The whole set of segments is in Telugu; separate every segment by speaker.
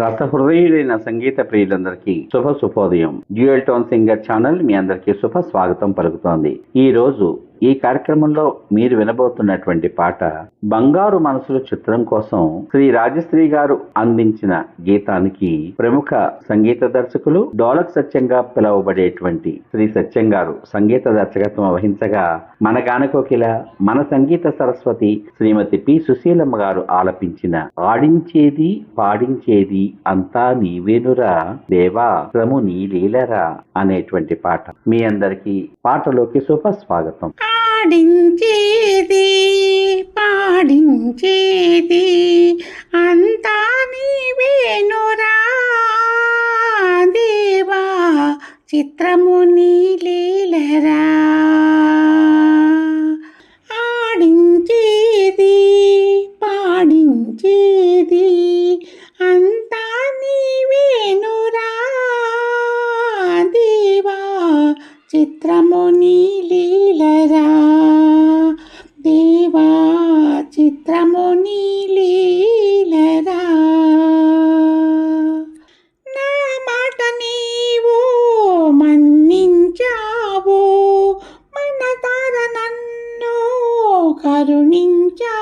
Speaker 1: రాష్ట్ర హృదయుడైన సంగీత ప్రియులందరికీ శుభ శుభోదయం. డ్యూయల్ టోన్ సింగర్ ఛానల్ మీ అందరికీ శుభ స్వాగతం పలుకుతోంది. ఈ రోజు ఈ కార్యక్రమంలో మీరు వినబోతున్నటువంటి పాట బంగారు మనసుల చిత్రం కోసం శ్రీ రాజశ్రీ గారు అందించిన గీతానికి ప్రముఖ సంగీత దర్శకులు డోలక్ సత్యంగా పిలువబడేటువంటి శ్రీ సత్యం గారు సంగీత దర్శకత్వం వహించగా మన గానకోకిల మన సంగీత సరస్వతి శ్రీమతి పి సుశీలమ్మ గారు ఆలపించిన ఆడించేది పాడించేది అంతా నీవేనురా దేవా శ్రము నీ లీలరా అనేటువంటి పాట మీ అందరికీ పాటలోకి శుభ స్వాగతం.
Speaker 2: పాడించేది పాడించేది అంతా నీవేనురా దేవా చిత్రము నీ లీలరా నీ లీలరా దేవా చిత్రము నీ లీలరా. నా మాట నీవు మన్నించావు మన తార నన్ను కరుణించా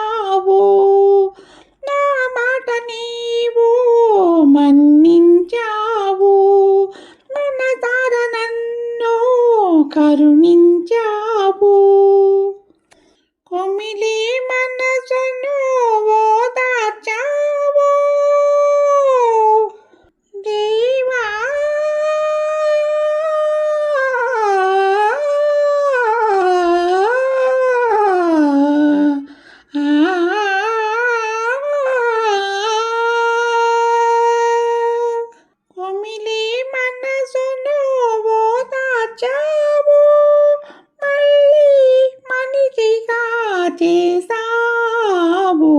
Speaker 2: చేసావు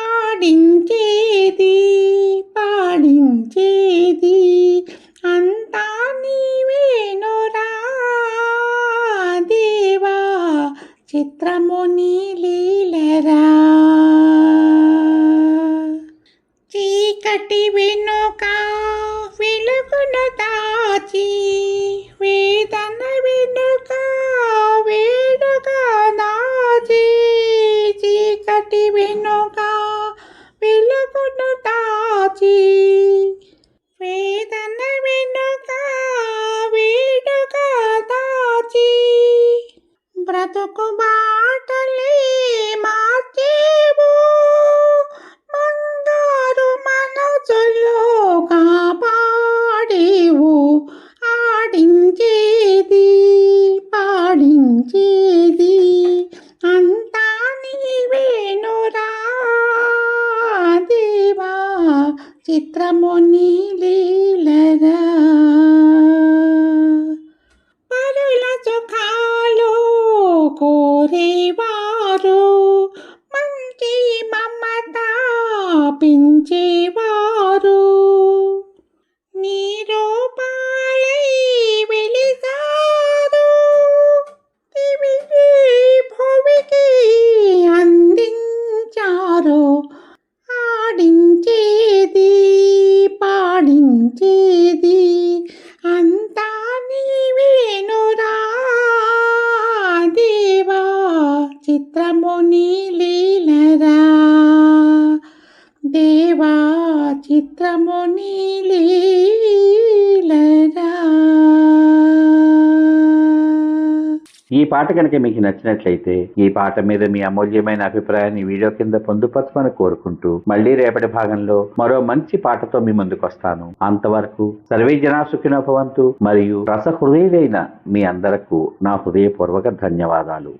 Speaker 2: ఆడించేది పాడించేది అంతా నీవేనురా దేవా. చిత్రము నీ చీకటి వెనుక వెలుగును దాచి వేదన వెనుక వేడుక దాచి చీకటి వెనుక వెలుగును దాచి వేదన వెనుక వేడుక దాచి బ్రతుకు బాటలే చిత్రము నీ పరుల సుఖాలు కోరేవారు మంచి మమత పించేవారు పాడించేది అంతా నీవేనురా దేవా చిత్రము నీలీలరా దేవా చిత్రము నీలీలరా
Speaker 1: ఈ పాట కనుక మీకు నచ్చినట్లయితే ఈ పాట మీద మీ అమూల్యమైన అభిప్రాయాన్ని వీడియో కింద పొందుపరచమని కోరుకుంటూ మళ్ళీ రేపటి భాగంలో మరో మంచి పాటతో మీ ముందుకు వస్తాను అంతవరకు సర్వే జనాసుఖినోభవంతు మరియు రసహృదయులైన మీ అందరకు నా హృదయపూర్వక ధన్యవాదాలు.